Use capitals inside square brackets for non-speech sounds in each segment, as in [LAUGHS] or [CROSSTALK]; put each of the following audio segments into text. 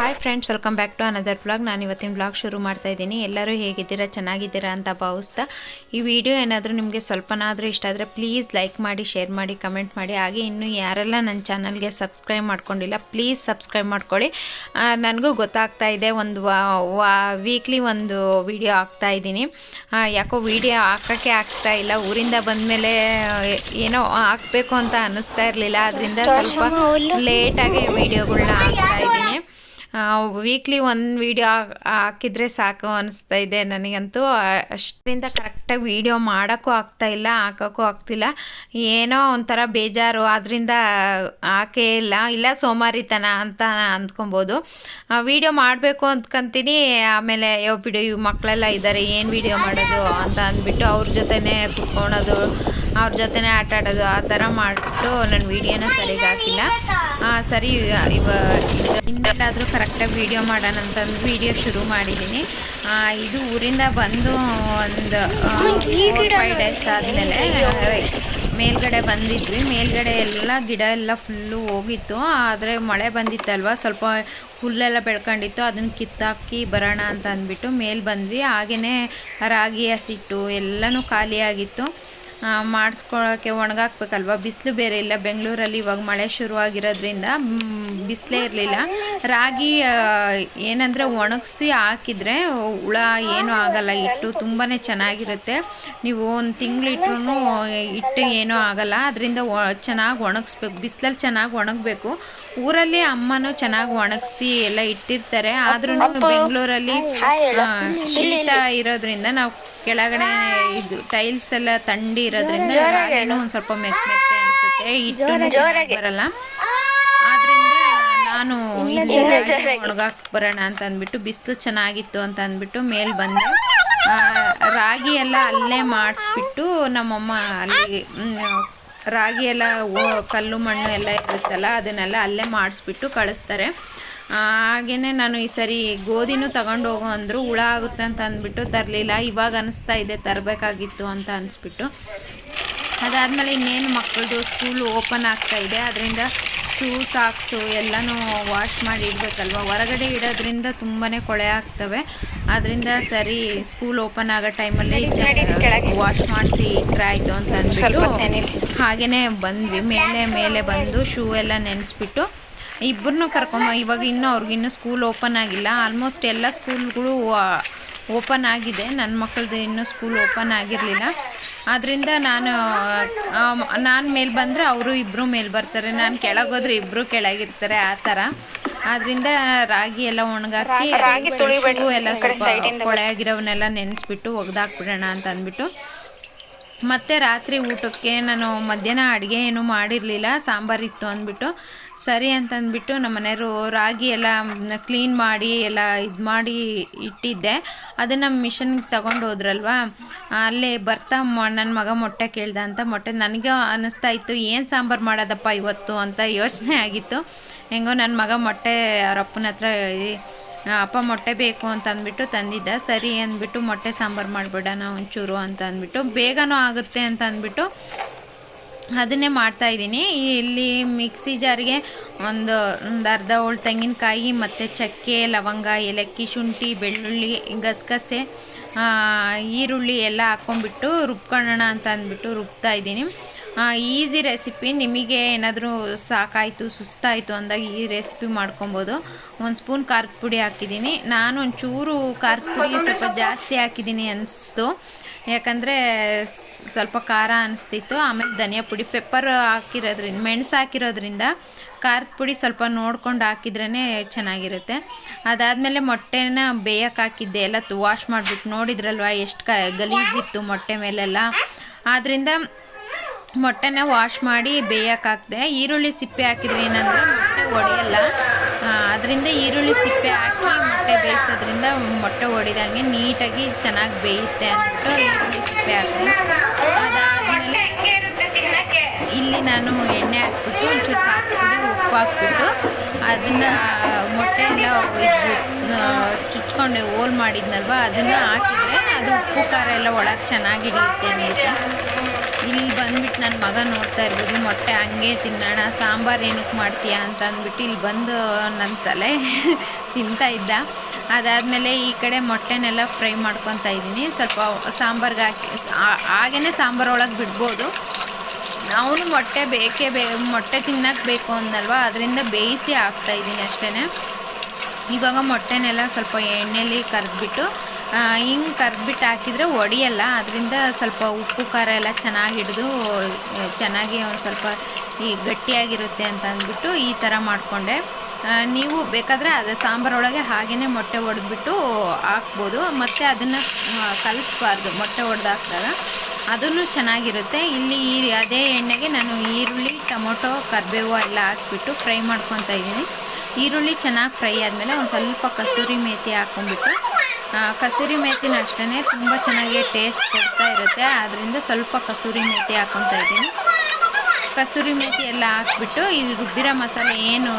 Hi friends welcome back to another blog ನಾನು ಇವತ್ತಿನ blog ಶುರು ಮಾಡ್ತಾ ಇದ್ದೀನಿ. ಎಲ್ಲರೂ ಹೇಗಿದ್ದೀರಾ? ಚೆನ್ನಾಗಿದ್ದೀರಾ ಅಂತ ಭಾವಿಸ್ತಾ. ಈ ವಿಡಿಯೋ ಏನಾದರೂ ನಿಮಗೆ ಸ್ವಲ್ಪನಾದರೂ ಇಷ್ಟ ಆದರೆ ಪ್ಲೀಸ್ ಲೈಕ್ ಮಾಡಿ ಶೇರ್ ಮಾಡಿ ಕಮೆಂಟ್ ಮಾಡಿ. ಹಾಗೆ ಇನ್ನು ಯಾರೆಲ್ಲ ನನ್ನ ಚಾನಲ್ಗೆ ಸಬ್ಸ್ಕ್ರೈಬ್ ಮಾಡ್ಕೊಂಡಿಲ್ಲ ಪ್ಲೀಸ್ ಸಬ್ಸ್ಕ್ರೈಬ್ ಮಾಡ್ಕೊಳ್ಳಿ. ನನಗೂ ಗೊತ್ತಾಗ್ತಾ ಇದೆ ಒಂದು ವಾ ವೀಕ್ಲಿ ಒಂದು ವಿಡಿಯೋ ಹಾಕ್ತಾ ಇದ್ದೀನಿ. ಯಾಕೋ ವಿಡಿಯೋ ಹಾಕೋಕ್ಕೆ ಆಗ್ತಾ ಇಲ್ಲ. ಊರಿಂದ ಬಂದಮೇಲೆ ಏನೋ ಹಾಕಬೇಕು ಅಂತ ಅನ್ನಿಸ್ತಾ ಇರಲಿಲ್ಲ. ಅದರಿಂದ ಸ್ವಲ್ಪ ಲೇಟಾಗಿ ವೀಡಿಯೋಗಳನ್ನ ಹಾಕ್ತಾ ಇದ್ದೀನಿ. ವೀಕ್ಲಿ ಒಂದು ವೀಡಿಯೋ ಹಾಕಿದರೆ ಸಾಕು ಅನಿಸ್ತಾ ಇದೆ ನನಗಂತೂ. ಅಷ್ಟರಿಂದ ಅಷ್ಟರಿಂದ ಕರೆಕ್ಟಾಗಿ ವೀಡಿಯೋ ಮಾಡೋಕ್ಕೂ ಆಗ್ತಾ ಇಲ್ಲ, ಹಾಕೋಕ್ಕೂ ಆಗ್ತಿಲ್ಲ. ಏನೋ ಒಂಥರ ಬೇಜಾರು. ಅದರಿಂದ ಹಾಕೇ ಇಲ್ಲ ಇಲ್ಲ ಸೋಮಾರಿತನ ಅಂತ ಅಂದ್ಕೊಬೋದು. ವೀಡಿಯೋ ಮಾಡಬೇಕು ಅಂದ್ಕೊಂತೀನಿ. ಆಮೇಲೆ, ಯೋ ಬಿಡು, ಇವು ಮಕ್ಕಳೆಲ್ಲ ಇದ್ದಾರೆ ಏನು ವೀಡಿಯೋ ಮಾಡೋದು ಅಂತ ಅಂದ್ಬಿಟ್ಟು ಅವ್ರ ಜೊತೆನೇ ಕುತ್ಕೊಳೋದು, ಅವ್ರ ಜೊತೆನೇ ಆಟ ಆಡೋದು, ಆ ಥರ ಮಾಡಿಬಿಟ್ಟು ನನ್ನ ವೀಡಿಯೋನ ಸರಿಗೆ ಹಾಕಿಲ್ಲ. ಸರಿ, ಇವ ಇನ್ನೆಲ್ಲಾದರೂ ಕರೆಕ್ಟಾಗಿ ವೀಡಿಯೋ ಮಾಡೋಣ ಅಂತಂದು ವೀಡಿಯೋ ಶುರು ಮಾಡಿದ್ದೀನಿ ಇದು ಊರಿಂದ ಬಂದು ಒಂದು ಫೋರ್ ಫೈವ್ ಡೇಸ್ ಆದಮೇಲೆ ಮೇಲ್ಗಡೆ ಬಂದಿದ್ವಿ. ಮೇಲ್ಗಡೆ ಎಲ್ಲ ಗಿಡ ಎಲ್ಲ ಫುಲ್ಲು ಹೋಗಿತ್ತು. ಆದರೆ ಮಳೆ ಬಂದಿತ್ತಲ್ವ ಸ್ವಲ್ಪ ಹುಲ್ಲೆಲ್ಲ ಬೆಳ್ಕೊಂಡಿತ್ತು. ಅದನ್ನು ಕಿತ್ತಾಕಿ ಬರೋಣ ಅಂತ ಅಂದ್ಬಿಟ್ಟು ಮೇಲೆ ಬಂದ್ವಿ. ಹಾಗೆಯೇ ರಾಗಿ ಹಸಿಟ್ಟು ಎಲ್ಲನೂ ಖಾಲಿಯಾಗಿತ್ತು. ಮಾಡಿಸ್ಕೊಳ್ಳೋಕ್ಕೆ ಒಣಗಾಕ್ಬೇಕಲ್ವ? ಬಿಸಿಲು ಬೇರೆ ಇಲ್ಲ. ಬೆಂಗಳೂರಲ್ಲಿ ಇವಾಗ ಮಳೆ ಶುರುವಾಗಿರೋದ್ರಿಂದ ಬಿಸಿಲೇ ಇರಲಿಲ್ಲ. ರಾಗಿ ಏನಂದರೆ ಒಣಗಿಸಿ ಹಾಕಿದರೆ ಹುಳ ಏನೂ ಆಗಲ್ಲ. ಹಿಟ್ಟು ತುಂಬಾ ಚೆನ್ನಾಗಿರುತ್ತೆ. ನೀವು ಒಂದು ತಿಂಗಳಿಟ್ರು ಹಿಟ್ಟು ಏನೂ ಆಗಲ್ಲ. ಅದರಿಂದ ಚೆನ್ನಾಗಿ ಒಣಗಿಸ್ಬೇಕು. ಬಿಸಿಲಲ್ಲಿ ಚೆನ್ನಾಗಿ ಒಣಗಬೇಕು. ಊರಲ್ಲಿ ಅಮ್ಮನೂ ಚೆನ್ನಾಗಿ ಒಣಗಿಸಿ ಎಲ್ಲ ಇಟ್ಟಿರ್ತಾರೆ. ಆದ್ರೂ ಬೆಂಗಳೂರಲ್ಲಿ ಶೀತ ಇರೋದ್ರಿಂದ ನಾವು ಕೆಳಗಡೆ ಇದು ಟೈಲ್ಸ್ ಎಲ್ಲ ತಂಡಿ ಇರೋದ್ರಿಂದ ಏನೋ? ಒಂದು ಸ್ವಲ್ಪ ಮೆತ್ತ ಮೆತ್ತೆ ಅನ್ಸುತ್ತೆ ಹಿಟ್ಟು ಬರಲ್ಲ. ಆದ್ರಿಂದ ನಾನು ಇಲ್ಲಿ ಒಣಗಾಕ್ ಬರೋಣ ಅಂತ ಅಂದ್ಬಿಟ್ಟು ಬಿಸಿಲು ಚೆನ್ನಾಗಿತ್ತು ಅಂತ ಅಂದ್ಬಿಟ್ಟು ಮೇಲೆ ಬಂದೆ. ರಾಗಿ ಎಲ್ಲ ಅಲ್ಲೇ ಮಾಡಿಸ್ಬಿಟ್ಟು ನಮ್ಮಮ್ಮ ಅಲ್ಲಿ ರಾಗಿ ಎಲ್ಲ ಕಲ್ಲು ಮಣ್ಣು ಎಲ್ಲ ಇರುತ್ತಲ್ಲ ಅದನ್ನೆಲ್ಲ ಅಲ್ಲೇ ಮಾಡಿಸ್ಬಿಟ್ಟು ಕಳಿಸ್ತಾರೆ. ಹಾಗೆಯೇ ನಾನು ಈ ಸರಿ ಗೋಧಿನೂ ತಗೊಂಡು ಹೋಗು ಅಂದರು ಹುಳ ಆಗುತ್ತೆ ಅಂತ ಅಂದ್ಬಿಟ್ಟು ತರಲಿಲ್ಲ. ಇವಾಗ ಅನಿಸ್ತಾ ಇದೆ ತರಬೇಕಾಗಿತ್ತು ಅಂತ ಅನಿಸ್ಬಿಟ್ಟು. ಅದಾದಮೇಲೆ ಇನ್ನೇನು ಮಕ್ಕಳದು ಸ್ಕೂಲ್ ಓಪನ್ ಆಗ್ತಾ ಇದೆ. ಅದರಿಂದ ಶೂ ಸಾಕ್ಸು ಎಲ್ಲನೂ ವಾಶ್ ಮಾಡಿ ಇಡಬೇಕಲ್ವ? ಹೊರಗಡೆ ಇಡೋದ್ರಿಂದ ತುಂಬಾ ಕೊಳೆ ಆಗ್ತವೆ. ಅದರಿಂದ ಸರಿ ಸ್ಕೂಲ್ ಓಪನ್ ಆಗೋ ಟೈಮಲ್ಲಿ ವಾಶ್ ಮಾಡಿಸಿ ಇಟ್ಟರೆ ಆಯಿತು ಅಂತ ಅಂದ್ಬಿಟ್ಟು ಹಾಗೆಯೇ ಬಂದ್ವಿ. ಮೇಲೆ ಮೇಲೆ ಬಂದು ಶೂ ಎಲ್ಲ ನೆನೆಸ್ಬಿಟ್ಟು ಇಬ್ಬರನ್ನೂ ಕರ್ಕೊಂಬ ಇವಾಗ ಇನ್ನೂ ಅವ್ರಿಗಿನ್ನೂ ಸ್ಕೂಲ್ ಓಪನ್ ಆಗಿಲ್ಲ. ಆಲ್ಮೋಸ್ಟ್ ಎಲ್ಲ ಸ್ಕೂಲ್ಗಳು ಓಪನ್ ಆಗಿದೆ. ನನ್ನ ಮಕ್ಕಳದು ಇನ್ನೂ ಸ್ಕೂಲ್ ಓಪನ್ ಆಗಿರಲಿಲ್ಲ. ಆದ್ದರಿಂದ ನಾನು ನಾನು ಮೇಲೆ ಬಂದರೆ ಅವರು ಇಬ್ಬರು ಮೇಲೆ ಬರ್ತಾರೆ. ನಾನು ಕೆಳಗೋದ್ರೆ ಇಬ್ಬರು ಕೆಳಗಿರ್ತಾರೆ ಆ ಥರ ಆದ್ದರಿಂದ ರಾಗಿ ಎಲ್ಲ ಒಣಗಾಕಿ ಎಲ್ಲ ಸ್ವಲ್ಪ ಕೊಳೆ ಆಗಿರೋವನ್ನೆಲ್ಲ ನೆನೆಸ್ಬಿಟ್ಟು ಒಗ್ದಾಕ್ಬಿಡೋಣ ಅಂತ ಅಂದ್ಬಿಟ್ಟು ಮತ್ತು ರಾತ್ರಿ ಊಟಕ್ಕೆ ನಾನು ಮಧ್ಯಾಹ್ನ ಅಡುಗೆ ಏನೂ ಮಾಡಿರಲಿಲ್ಲ ಸಾಂಬಾರಿತ್ತು ಅಂದ್ಬಿಟ್ಟು. ಸರಿ ಅಂತಂದ್ಬಿಟ್ಟು ನಮ್ಮ ಮನೆಯವರು ರಾಗಿ ಎಲ್ಲ ಕ್ಲೀನ್ ಮಾಡಿ ಎಲ್ಲ ಇದು ಮಾಡಿ ಇಟ್ಟಿದ್ದೆ. ಅದನ್ನು ಮಿಷನ್ಗೆ ತಗೊಂಡು ಹೋದ್ರಲ್ವಾ? ಅಲ್ಲೇ ಬರ್ತಾ ನನ್ನ ಮಗ ಮೊಟ್ಟೆ ಕೇಳ್ದ ಅಂತ ಮೊಟ್ಟೆ, ನನಗೆ ಅನ್ನಿಸ್ತಾ ಇತ್ತು, ಏನು ಸಾಂಬಾರು ಮಾಡೋದಪ್ಪ ಇವತ್ತು? ಅಂತ ಯೋಚನೆ ಆಗಿತ್ತು. ಹೆಂಗೋ ನನ್ನ ಮಗ ಮೊಟ್ಟೆ ಅವ್ರ ಅಪ್ಪನ ಹತ್ರ ಅಪ್ಪ ಮೊಟ್ಟೆ ಬೇಕು ಅಂತ ಅಂದ್ಬಿಟ್ಟು ತಂದಿದ್ದ. ಸರಿ ಅಂದ್ಬಿಟ್ಟು ಮೊಟ್ಟೆ ಸಾಂಬಾರು ಮಾಡಿಬಿಡೋಣ ಒಂಚೂರು ಅಂತ ಅಂದ್ಬಿಟ್ಟು. ಬೇಗನೂ ಆಗುತ್ತೆ ಅಂತ ಅಂದ್ಬಿಟ್ಟು ಅದನ್ನೇ ಮಾಡ್ತಾ ಇದ್ದೀನಿ. ಇಲ್ಲಿ ಮಿಕ್ಸಿ ಜಾರಿಗೆ ಒಂದು ಒಂದು ಅರ್ಧ ಹೋಳು ತೆಂಗಿನಕಾಯಿ, ಮತ್ತು ಚಕ್ಕೆ, ಲವಂಗ, ಏಲಕ್ಕಿ, ಶುಂಠಿ, ಬೆಳ್ಳುಳ್ಳಿ, ಗಸಗಸೆ ಈರುಳ್ಳಿ ಎಲ್ಲ ಹಾಕ್ಕೊಂಡ್ಬಿಟ್ಟು ರುಬ್ಕೊಳ್ಳೋಣ ಅಂತ ಅಂದ್ಬಿಟ್ಟು ರುಬ್ತಾ ಇದ್ದೀನಿ. ಈಸಿ ರೆಸಿಪಿ ನಿಮಗೆ ಏನಾದರೂ ಸಾಕಾಯಿತು ಸುಸ್ತಾಯಿತು ಅಂದಾಗ ಈ ರೆಸಿಪಿ ಮಾಡ್ಕೊಬೋದು. ಒಂದು ಸ್ಪೂನ್ ಖಾರದ ಪುಡಿ ಹಾಕಿದ್ದೀನಿ. ನಾನು ಒಂಚೂರು ಖಾರದ ಪುಡಿ ಸ್ವಲ್ಪ ಜಾಸ್ತಿ ಹಾಕಿದ್ದೀನಿ ಅನಿಸ್ತು. ಯಾಕಂದರೆ ಸ್ವಲ್ಪ ಖಾರ ಅನಿಸ್ತಿತ್ತು. ಆಮೇಲೆ ಧನಿಯಾ ಪುಡಿ ಪೆಪ್ಪರ್ ಹಾಕಿರೋದ್ರಿಂದ ಮೆಣಸು ಹಾಕಿರೋದ್ರಿಂದ ಖಾರದ ಪುಡಿ ಸ್ವಲ್ಪ ನೋಡ್ಕೊಂಡು ಹಾಕಿದ್ರೇ ಚೆನ್ನಾಗಿರುತ್ತೆ. ಅದಾದಮೇಲೆ ಮೊಟ್ಟೆನ ಬೇಯಕ್ಕೆ ಹಾಕಿದ್ದೆ. ಎಲ್ಲ ವಾಶ್ ಮಾಡಿಬಿಟ್ಟು ನೋಡಿದ್ರಲ್ವ ಎಷ್ಟು ಕ ಗಲೀಜಿತ್ತು ಮೊಟ್ಟೆ ಮೇಲೆಲ್ಲ. ಆದ್ದರಿಂದ ಮೊಟ್ಟೆನ ವಾಶ್ ಮಾಡಿ ಬೇಯಕ್ಕೆ ಈರುಳ್ಳಿ ಸಿಪ್ಪೆ ಹಾಕಿದ್ರೆ ಏನಂದರೆ ಮೊಟ್ಟೆ ಒಡೆಯಲ್ಲ. ಅದರಿಂದ ಈರುಳ್ಳಿ ಸಿಪ್ಪೆ ಹಾಕಿ ಮೊಟ್ಟೆ ಬೇಯಿಸೋದ್ರಿಂದ ಮೊಟ್ಟೆ ಒಡೆದಂಗೆ ನೀಟಾಗಿ ಚೆನ್ನಾಗಿ ಬೇಯುತ್ತೆ ಅಂದ್ಬಿಟ್ಟು ಈರುಳ್ಳಿ ಸಿಪ್ಪೆ ಹಾಕಿದೆ. ಅದಾದಮೇಲೆ ಇಲ್ಲಿ ನಾನು ಎಣ್ಣೆ ಹಾಕ್ಬಿಟ್ಟು ಒಂಚೂರು ಹಾಕ್ಬಿಟ್ಟು ಉಪ್ಪು ಹಾಕ್ಬಿಟ್ಟು ಅದನ್ನು ಮೊಟ್ಟೆ ಎಲ್ಲ ಚುಚ್ಕೊಂಡು ಹೋಲ್ ಮಾಡಿದ್ನಲ್ವ, ಅದನ್ನು ಹಾಕಿದ್ರೆ ಅದು ಉಪ್ಪು ಖಾರ ಎಲ್ಲ ಒಳಗೆ ಚೆನ್ನಾಗಿ ಹಿಡಿಯುತ್ತೆ ಅಂದ್ಬಿಟ್ಟು. ಇಲ್ಲಿ ಬಂದ್ಬಿಟ್ಟು ನನ್ನ ಮಗ ನೋಡ್ತಾ ಇರ್ಬೋದು, ಮೊಟ್ಟೆ ಹಂಗೆ ತಿನ್ನೋಣ, ಸಾಂಬಾರು ಏನಕ್ಕೆ ಮಾಡ್ತೀಯ ಅಂತ ಅಂದ್ಬಿಟ್ಟು ಇಲ್ಲಿ ಬಂದು ನನ್ನ ತಲೆ [LAUGHS] ತಿಂತಾ ಇದ್ದ. ಅದಾದಮೇಲೆ ಈ ಕಡೆ ಮೊಟ್ಟೆನೆಲ್ಲ ಫ್ರೈ ಮಾಡ್ಕೊತಾ ಇದ್ದೀನಿ. ಸ್ವಲ್ಪ ಸಾಂಬಾರ್ಗೆ ಹಾಕಿ ಹಾಗೇ ಸಾಂಬಾರು ಒಳಗೆ ಬಿಡ್ಬೋದು. ಅವನು ಮೊಟ್ಟೆ ಬೇಕೇ ಬೇ, ಮೊಟ್ಟೆ ತಿನ್ನಕ್ಕೆ ಬೇಕು ಅಂದಲ್ವ ಅದರಿಂದ ಬೇಯಿಸಿ ಹಾಕ್ತಾಯಿದ್ದೀನಿ ಅಷ್ಟೇ ಇವಾಗ ಮೊಟ್ಟೆನೆಲ್ಲ ಸ್ವಲ್ಪ ಎಣ್ಣೆಲಿ ಕರೆದ್ಬಿಟ್ಟು ಹಿಂಗೆ ಕರ್ಬಿಟ್ಟು ಹಾಕಿದರೆ ಒಡೆಯಲ್ಲ, ಅದರಿಂದ ಸ್ವಲ್ಪ ಉಪ್ಪು, ಖಾರ ಎಲ್ಲ ಚೆನ್ನಾಗಿ ಹಿಡಿದು ಚೆನ್ನಾಗಿ ಒಂದು ಸ್ವಲ್ಪ ಈ ಗಟ್ಟಿಯಾಗಿರುತ್ತೆ ಅಂತ ಅಂದ್ಬಿಟ್ಟು ಈ ಥರ ಮಾಡಿಕೊಂಡೆ. ನೀವು ಬೇಕಾದರೆ ಅದು ಸಾಂಬಾರೊಳಗೆ ಹಾಗೆಯೇ ಮೊಟ್ಟೆ ಒಡೆದ್ಬಿಟ್ಟು ಹಾಕ್ಬೋದು. ಮತ್ತು ಅದನ್ನು ಕಲಿಸ್ಬಾರ್ದು, ಮೊಟ್ಟೆ ಒಡೆದು ಹಾಕಿದಾಗ ಅದನ್ನು ಚೆನ್ನಾಗಿರುತ್ತೆ. ಇಲ್ಲಿ ಈ ಅದೇ ಎಣ್ಣೆಗೆ ನಾನು ಈರುಳ್ಳಿ, ಟೊಮೊಟೊ, ಕರಿಬೇವು ಎಲ್ಲ ಹಾಕ್ಬಿಟ್ಟು ಫ್ರೈ ಮಾಡ್ಕೊತಾ ಇದ್ದೀನಿ. ಈರುಳ್ಳಿ ಚೆನ್ನಾಗಿ ಫ್ರೈ ಆದಮೇಲೆ ಒಂದು ಸ್ವಲ್ಪ ಕಸೂರಿ ಮೇಥಿ ಹಾಕ್ಕೊಂಡ್ಬಿಟ್ಟು ಕಸೂರಿ ಮೇಥಿನ ಅಷ್ಟೇ ತುಂಬ ಚೆನ್ನಾಗಿ ಟೇಸ್ಟ್ ಕೊಡ್ತಾ ಇರುತ್ತೆ. ಆದ್ದರಿಂದ ಸ್ವಲ್ಪ ಕಸೂರಿ ಮೇಥಿ ಹಾಕೊತಾ ಇದ್ದೀನಿ. ಕಸೂರಿ ಮೇಥಿ ಎಲ್ಲ ಹಾಕ್ಬಿಟ್ಟು ಈ ರುಬ್ಬಿರೋ ಮಸಾಲೆ ಏನು,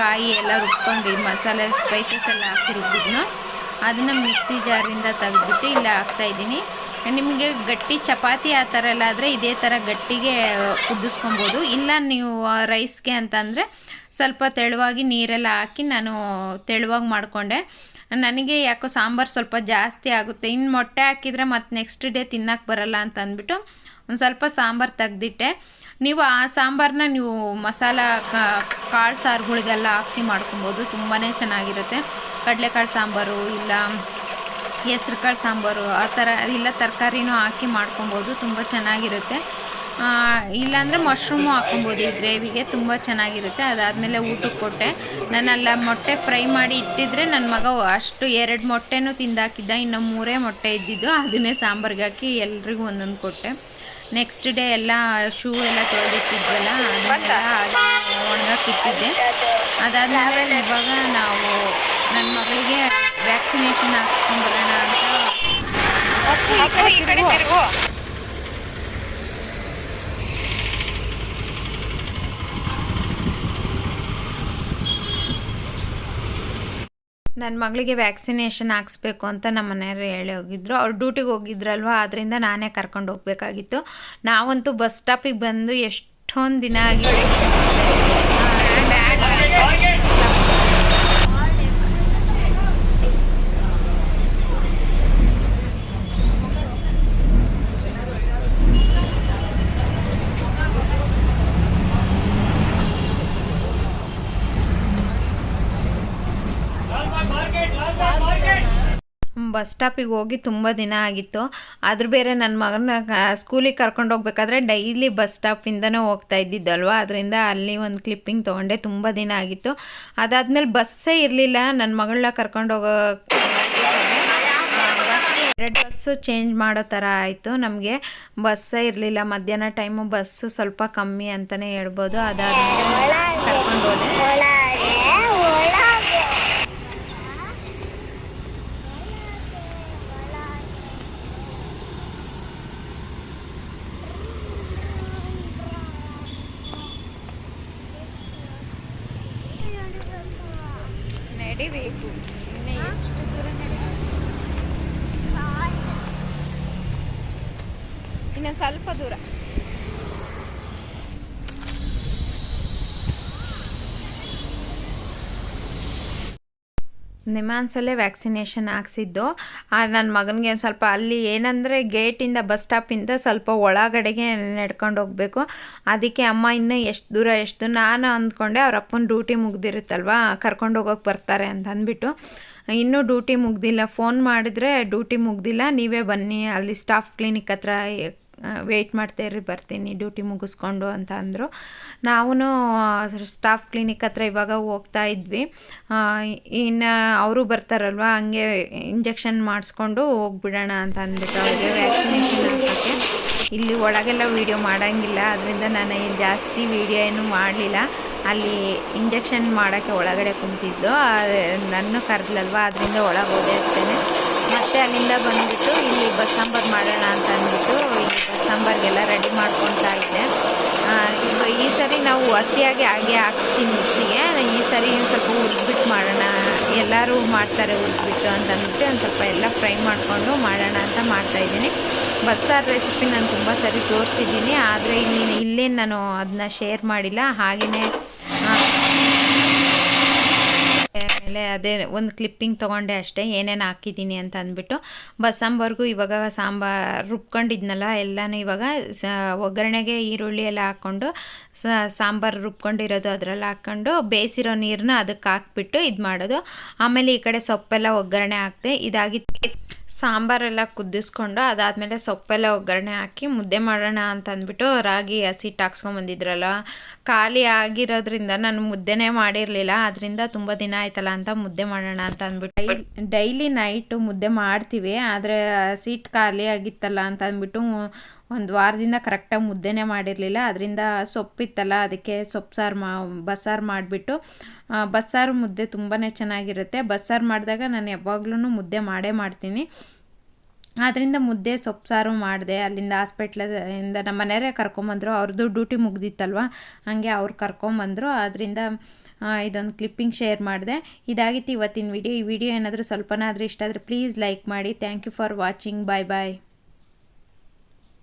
ಕಾಯಿ ಎಲ್ಲ ರುಬ್ಕೊಂಡು ಮಸಾಲೆ ಸ್ಪೈಸಸ್ ಎಲ್ಲ ಹಾಕಿ ರುಬ್ಬಿದ್ನು, ಅದನ್ನು ಮಿಕ್ಸಿ ಜಾರಿಂದ ತೆಗೆದ್ಬಿಟ್ಟು ಇಲ್ಲ ಹಾಕ್ತಾಯಿದ್ದೀನಿ ನಿಮಗೆ ಗಟ್ಟಿ ಚಪಾತಿ ಆ ಥರ ಎಲ್ಲ ಆದರೆ ಇದೇ ಥರ ಗಟ್ಟಿಗೆ ಕುದಿಸ್ಕೊಬೋದು ಇಲ್ಲ ನೀವು ರೈಸ್ಗೆ ಅಂತಂದರೆ ಸ್ವಲ್ಪ ತೆಳುವಾಗಿ ನೀರೆಲ್ಲ ಹಾಕಿ ನಾನು ತೆಳುವಾಗಿ ಮಾಡಿಕೊಂಡೆ. ನನಗೆ ಯಾಕೋ ಸಾಂಬಾರು ಸ್ವಲ್ಪ ಜಾಸ್ತಿ ಆಗುತ್ತೆ. ಇನ್ನು ಮೊಟ್ಟೆ ಹಾಕಿದರೆ ಮತ್ತು ನೆಕ್ಸ್ಟ್ ಡೇ ತಿನ್ನಕ್ಕೆ ಬರಲ್ಲ ಅಂತ ಅಂದ್ಬಿಟ್ಟು ಒಂದು ಸ್ವಲ್ಪ ಸಾಂಬಾರು ತೆಗ್ದಿಟ್ಟೆ. ನೀವು ಆ ಸಾಂಬಾರನ್ನ ನೀವು ಮಸಾಲ ಕಾಳು ಸಾರುಗಳಿಗೆಲ್ಲ ಹಾಕಿ ಮಾಡ್ಕೊಬೋದು. ತುಂಬಾ ಚೆನ್ನಾಗಿರುತ್ತೆ. ಕಡಲೆಕಾಳು ಸಾಂಬಾರು ಇಲ್ಲ ಹೆಸ್ರು ಕಾಳು ಸಾಂಬಾರು ಆ ಥರ ಇಲ್ಲ ತರಕಾರಿನೂ ಹಾಕಿ ಮಾಡ್ಕೊಬೋದು. ತುಂಬ ಚೆನ್ನಾಗಿರುತ್ತೆ. ಇಲ್ಲಾಂದರೆ ಮಶ್ರೂಮು ಹಾಕ್ಕೊಬೋದು. ಈ ಗ್ರೇವಿಗೆ ತುಂಬ ಚೆನ್ನಾಗಿರುತ್ತೆ. ಅದಾದಮೇಲೆ ಊಟಕ್ಕೆ ಕೊಟ್ಟೆ. ನಾನಲ್ಲ ಮೊಟ್ಟೆ ಫ್ರೈ ಮಾಡಿ ಇಟ್ಟಿದ್ರೆ ನನ್ನ ಮಗ ಅಷ್ಟು ಎರಡು ಮೊಟ್ಟೆನೂ ತಿಂದಾಕಿದ್ದ. ಇನ್ನು ಮೂರೇ ಮೊಟ್ಟೆ ಇದ್ದಿದ್ದು. ಅದನ್ನೇ ಸಾಂಬಾರ್ಗೆ ಹಾಕಿ ಎಲ್ರಿಗೂ ಒಂದೊಂದು ಕೊಟ್ಟೆ. ನೆಕ್ಸ್ಟ್ ಡೇ ಎಲ್ಲ ಶೂ ಎಲ್ಲ ತೊಳೆದಿಟ್ಟಿದ್ವಲ್ಲ, ಅದನ್ನೆಲ್ಲ ಒಣಗಾಕಿಟ್ಟಿದ್ದೆ ಅದಾದಮೇಲೆ ಇವಾಗ ನಾವು ನನ್ನ ಮಗಳಿಗೆ ವ್ಯಾಕ್ಸಿನೇಷನ್ ಹಾಕ್ಸ್ಕೊಂಡ್ಬರೋಣ ಅಂತ. ನನ್ನ ಮಗಳಿಗೆ ವ್ಯಾಕ್ಸಿನೇಷನ್ ಹಾಕ್ಸ್ಬೇಕು ಅಂತ ನಮ್ಮ ಮನೆಯವರು ಹೇಳಿ ಹೋಗಿದ್ರು. ಅವ್ರು ಡ್ಯೂಟಿಗೆ ಹೋಗಿದ್ರಲ್ವ? ಆದ್ದರಿಂದ ನಾನೇ ಕರ್ಕೊಂಡು ಹೋಗಬೇಕಾಗಿತ್ತು. ನಾವಂತೂ ಬಸ್ ಸ್ಟಾಪಿಗೆ ಬಂದು ಎಷ್ಟೊಂದು ದಿನ ಆಗಿದೆ. ಬಸ್ ಸ್ಟಾಪಿಗೆ ಹೋಗಿ ತುಂಬ ದಿನ ಆಗಿತ್ತು. ಆದರೂ ಬೇರೆ ನನ್ನ ಮಗನ ಸ್ಕೂಲಿಗೆ ಕರ್ಕೊಂಡು ಹೋಗ್ಬೇಕಾದ್ರೆ ಡೈಲಿ ಬಸ್ ಸ್ಟಾಪಿಂದನೇ ಹೋಗ್ತಾ ಇದ್ದಿದ್ದಲ್ವ? ಅದರಿಂದ ಅಲ್ಲಿ ಒಂದು ಕ್ಲಿಪ್ಪಿಂಗ್ ತೊಗೊಂಡೆ, ತುಂಬ ದಿನ ಆಗಿತ್ತು. ಅದಾದಮೇಲೆ ಬಸ್ಸೇ ಇರಲಿಲ್ಲ ನನ್ನ ಮಗಳನ್ನ ಕರ್ಕೊಂಡು ಹೋಗೋ ಎರಡು ಬಸ್ಸು ಚೇಂಜ್ ಮಾಡೋ ಥರ ಆಯಿತು. ನಮಗೆ ಬಸ್ಸೇ ಇರಲಿಲ್ಲ. ಮಧ್ಯಾಹ್ನ ಟೈಮು ಬಸ್ಸು ಸ್ವಲ್ಪ ಕಮ್ಮಿ ಅಂತಲೇ ಹೇಳ್ಬೋದು. ಅದಾದ ಕರ್ಕೊಂಡು ಹೋದೆ ನಡಿಬೇಕು ಇನ್ನು ಎಷ್ಟು ದೂರ ಇನ್ನು ಸ್ವಲ್ಪ ದೂರ. ನಿಮಾನ್ಸಲ್ಲೇ ವ್ಯಾಕ್ಸಿನೇಷನ್ ಹಾಕ್ಸಿದ್ದು ನನ್ನ ಮಗನಿಗೆ ಸ್ವಲ್ಪ ಅಲ್ಲಿ ಏನಂದರೆ ಗೇಟಿಂದ ಬಸ್ ಸ್ಟಾಪಿಂದ ಸ್ವಲ್ಪ ಒಳಗಡೆಗೆ ನಡ್ಕೊಂಡು ಹೋಗಬೇಕು. ಅದಕ್ಕೆ ಅಮ್ಮ ಇನ್ನೂ ಎಷ್ಟು ದೂರ ಎಷ್ಟು ನಾನು ಅಂದ್ಕೊಂಡೆ ಅವ್ರ ಅಪ್ಪನ ಡ್ಯೂಟಿ ಮುಗ್ದಿರುತ್ತಲ್ವ, ಕರ್ಕೊಂಡು ಹೋಗೋಕೆ ಬರ್ತಾರೆ ಅಂತ ಅಂದ್ಬಿಟ್ಟು. ಇನ್ನೂ ಡ್ಯೂಟಿ ಮುಗ್ದಿಲ್ಲ, ಫೋನ್ ಮಾಡಿದ್ರೆ ಡ್ಯೂಟಿ ಮುಗ್ದಿಲ್ಲ, ನೀವೇ ಬನ್ನಿ, ಅಲ್ಲಿ ಸ್ಟಾಫ್ ಕ್ಲಿನಿಕ್ ಹತ್ರ ವೆಯ್ಟ್ ಮಾಡ್ತಾಯಿರಿ ಬರ್ತೀನಿ ಡ್ಯೂಟಿ ಮುಗಿಸ್ಕೊಂಡು ಅಂತ ಅಂದರು. ನಾವು ಸ್ಟಾಫ್ ಕ್ಲಿನಿಕ್ ಹತ್ರ ಇವಾಗ ಹೋಗ್ತಾ ಇದ್ವಿ. ಇನ್ನು ಅವರು ಬರ್ತಾರಲ್ವ, ಹಂಗೆ ಇಂಜೆಕ್ಷನ್ ಮಾಡಿಸ್ಕೊಂಡು ಹೋಗ್ಬಿಡೋಣ ಅಂತ ಅಂದ್ಬಿಟ್ಟು ಅವ್ರಿಗೆ ವ್ಯಾಕ್ಸಿನೇಷನ್ ಹಾಕೋಕ್ಕೆ. ಇಲ್ಲಿ ಒಳಗೆಲ್ಲ ವೀಡಿಯೋ ಮಾಡೋಂಗಿಲ್ಲ, ಅದರಿಂದ ನಾನು ಜಾಸ್ತಿ ವೀಡಿಯೋ ಏನು ಮಾಡಲಿಲ್ಲ. ಅಲ್ಲಿ ಇಂಜೆಕ್ಷನ್ ಮಾಡೋಕ್ಕೆ ಒಳಗಡೆ ಕುಂತಿದ್ದು ನನ್ನ ಕರೆದ್ಲಲ್ವ, ಅದರಿಂದ ಒಳಗೆ ಹೋಗಿರ್ತೇನೆ ಮತ್ತು ಅಲ್ಲಿಂದ ಬಂದ್ಬಿಟ್ಟು ಇಲ್ಲಿ ಬಸ್ ಸಾಂಬಾರು ಮಾಡೋಣ ಅಂತ ಅಂದ್ಬಿಟ್ಟು ಇಲ್ಲಿ ಬಸ್ ಸಾಂಬಾರಿಗೆಲ್ಲ ರೆಡಿ ಮಾಡ್ಕೊತಾ ಇದ್ದೆ. ಈ ಸರಿ ನಾವು ಹಸಿಯಾಗಿ ಹಾಗೆ ಹಾಕ್ತೀನಿ ಮಿಕ್ಸಿಗೆ ಈ ಸರಿ ಸ್ವಲ್ಪ ಹುರಿದ್ಬಿಟ್ಟು ಮಾಡೋಣ. ಎಲ್ಲರೂ ಮಾಡ್ತಾರೆ ಹುರಿದ್ಬಿಟ್ಟು ಅಂತ ಅಂದ್ಬಿಟ್ಟು ಒಂದು ಸ್ವಲ್ಪ ಎಲ್ಲ ಫ್ರೈ ಮಾಡಿಕೊಂಡು ಮಾಡೋಣ ಅಂತ ಮಾಡ್ತಾಯಿದ್ದೀನಿ ಬಸ್ಸಾರು ರೆಸಿಪಿ ನಾನು ತುಂಬ ಸರಿ ತೋರಿಸಿದ್ದೀನಿ. ಆದರೆ ಇಲ್ಲಿ ಇಲ್ಲೇನು ನಾನು ಅದನ್ನ ಶೇರ್ ಮಾಡಿಲ್ಲ. ಹಾಗೆಯೇ ಆಮೇಲೆ ಅದೇ ಒಂದು ಕ್ಲಿಪ್ಪಿಂಗ್ ತೊಗೊಂಡೆ ಅಷ್ಟೇ, ಏನೇನು ಹಾಕಿದ್ದೀನಿ ಅಂತ ಅಂದ್ಬಿಟ್ಟು. ಬಸ್ಸಾಂಬಾರ್ಗೂ ಇವಾಗ ಸಾಂಬಾರು ರುಬ್ಕೊಂಡಿದ್ನಲ್ಲ, ಎಲ್ಲನೂ ಇವಾಗ ಒಗ್ಗರಣೆಗೆ ಈರುಳ್ಳಿ ಎಲ್ಲ ಹಾಕ್ಕೊಂಡು ಸಾಂಬಾರು ರುಬ್ಕೊಂಡಿರೋದು ಅದರಲ್ಲಿ ಹಾಕ್ಕೊಂಡು, ಬೇಯಿಸಿರೋ ನೀರನ್ನ ಅದಕ್ಕೆ ಹಾಕ್ಬಿಟ್ಟು ಇದು ಮಾಡೋದು ಆಮೇಲೆ ಈ ಕಡೆ ಸೊಪ್ಪೆಲ್ಲ ಒಗ್ಗರಣೆ ಹಾಕಿದೆ, ಇದಾಗಿ ಸಾಂಬಾರೆಲ್ಲ ಕುದಿಸ್ಕೊಂಡು ಅದಾದಮೇಲೆ ಸೊಪ್ಪೆಲ್ಲ ಒಗ್ಗರಣೆ ಹಾಕಿ ಮುದ್ದೆ ಮಾಡೋಣ ಅಂತ ಅಂದ್ಬಿಟ್ಟು ರಾಗಿ ಹಸಿಟ್ಟು ಹಾಕ್ಸ್ಕೊಂಬಂದಿದ್ರಲ್ಲ ಖಾಲಿ ಆಗಿರೋದ್ರಿಂದ ನಾನು ಮುದ್ದೆನೇ ಮಾಡಿರಲಿಲ್ಲ ಅದರಿಂದ ತುಂಬ ದಿನ ಆಯ್ತಲ್ಲ ಅಂತ ಮುದ್ದೆ ಮಾಡೋಣ ಅಂತ ಅಂದ್ಬಿಟ್ಟು ಡೈಲಿ ನೈಟು ಮುದ್ದೆ ಮಾಡ್ತೀವಿ, ಆದರೆ ಸೀಟ್ ಖಾಲಿ ಆಗಿತ್ತಲ್ಲ ಅಂತ ಅಂದ್ಬಿಟ್ಟು ಒಂದು ವಾರದಿಂದ ಕರೆಕ್ಟಾಗಿ ಮುದ್ದೆನೇ ಮಾಡಿರಲಿಲ್ಲ. ಅದರಿಂದ ಸೊಪ್ಪಿತ್ತಲ್ಲ ಅದಕ್ಕೆ ಸೊಪ್ಪು ಸಾರು ಮಾ, ಬಸ್ಸಾರು ಮಾಡಿಬಿಟ್ಟು ಬಸ್ಸಾರು ಮುದ್ದೆ ತುಂಬಾ ಚೆನ್ನಾಗಿರುತ್ತೆ. ಬಸ್ಸಾರು ಮಾಡಿದಾಗ ನಾನು ಯಾವಾಗ್ಲೂ ಮುದ್ದೆ ಮಾಡೇ ಮಾಡ್ತೀನಿ. ಆದ್ದರಿಂದ ಮುದ್ದೆ, ಸೊಪ್ಪು ಸಾರು ಮಾಡಿದೆ. ಅಲ್ಲಿಂದ ಹಾಸ್ಪಿಟ್ಲಿಂದ ನಮ್ಮ ಮನೆಯವರೇ ಕರ್ಕೊಂಬಂದರು ಅವ್ರದ್ದು ಡ್ಯೂಟಿ ಮುಗ್ದಿತ್ತಲ್ವ? ಹಾಗೆ ಅವ್ರು ಕರ್ಕೊಂಬಂದರು ಆದ್ದರಿಂದ ಇದೊಂದು ಕ್ಲಿಪ್ಪಿಂಗ್ ಶೇರ್ ಮಾಡಿದೆ. ಇದಾಗಿತ್ತು ಇವತ್ತಿನ ವಿಡಿಯೋ. ಈ ವಿಡಿಯೋ ಏನಾದರೂ ಸ್ವಲ್ಪನಾದರೂ ಇಷ್ಟ ಆದರೆ ಪ್ಲೀಸ್ ಲೈಕ್ ಮಾಡಿ. Thank you for watching. Bye bye.